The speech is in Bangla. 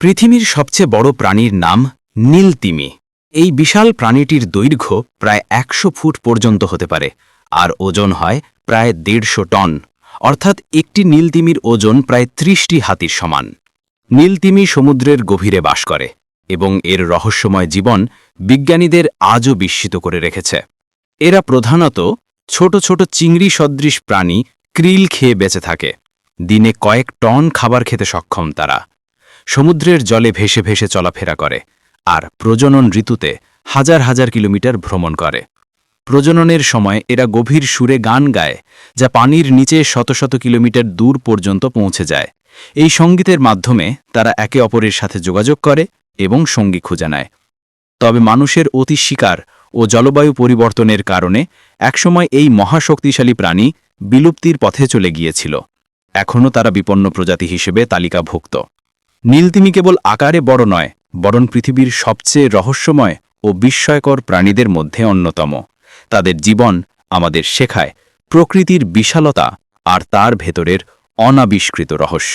পৃথিবীর সবচেয়ে বড় প্রাণীর নাম নীলতিমি। এই বিশাল প্রাণীটির দৈর্ঘ্য প্রায় একশো ফুট পর্যন্ত হতে পারে, আর ওজন হয় প্রায় দেড়শো টন। অর্থাৎ একটি নীলতিমির ওজন প্রায় ত্রিশটি হাতির সমান। নীলতিমি সমুদ্রের গভীরে বাস করে, এবং এর রহস্যময় জীবন বিজ্ঞানীদের আজও বিস্মিত করে রেখেছে। এরা প্রধানত ছোট ছোট চিংড়ি সদৃশ প্রাণী ক্রিল খেয়ে বেঁচে থাকে। দিনে কয়েক টন খাবার খেতে সক্ষম তারা। সমুদ্রের জলে ভেসে ভেসে চলাফেরা করে আর প্রজনন ঋতুতে হাজার হাজার কিলোমিটার ভ্রমণ করে। প্রজননের সময় এরা গভীর সুরে গান গায়, যা পানির নিচে শত শত কিলোমিটার দূর পর্যন্ত পৌঁছে যায়। এই সঙ্গীতের মাধ্যমে তারা একে অপরের সাথে যোগাযোগ করে এবং সঙ্গী খুঁজে নেয়। তবে মানুষের অতি শিকার ও জলবায়ু পরিবর্তনের কারণে একসময় এই মহাশক্তিশালী প্রাণী বিলুপ্তির পথে চলে গিয়েছিল। এখনও তারা বিপন্ন প্রজাতি হিসেবে তালিকাভুক্ত। নীলতিমি কেবল আকারে বড় নয়, বরং পৃথিবীর সবচেয়ে রহস্যময় ও বিস্ময়কর প্রাণীদের মধ্যে অন্যতম। তাদের জীবন আমাদের শেখায় প্রকৃতির বিশালতা আর তার ভেতরের অনাবিষ্কৃত রহস্য।